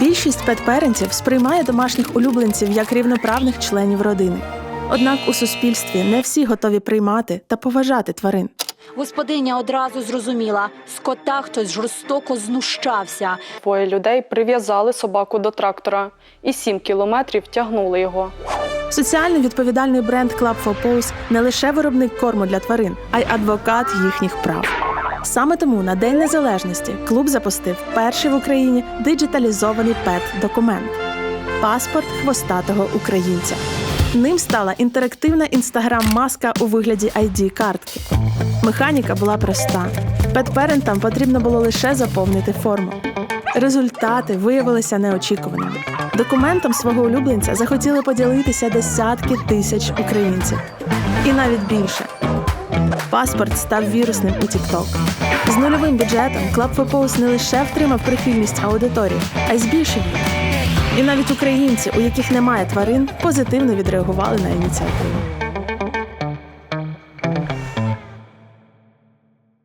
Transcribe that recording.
Більшість петперенців сприймає домашніх улюбленців як рівноправних членів родини. Однак у суспільстві не всі готові приймати та поважати тварин. Господиня одразу зрозуміла, з кота хтось жорстоко знущався. Двоє людей прив'язали собаку до трактора і сім кілометрів тягнули його. Соціально відповідальний бренд Club for Paws не лише виробник корму для тварин, а й адвокат їхніх прав. Саме тому на День Незалежності клуб запустив перший в Україні диджиталізований пет-документ паспорт хвостатого українця. Ним стала інтерактивна інстаграм-маска у вигляді id картки Механіка була проста. Петперентам потрібно було лише заповнити форму. Результати виявилися неочікуваними. Документом свого улюбленця захотіли поділитися десятки тисяч українців. І навіть більше. Паспорт став вірусним у TikTok. З нульовим бюджетом for Pose не лише втримав прихильність аудиторії, а й збільшив її. І навіть українці, у яких немає тварин, позитивно відреагували на ініціативу.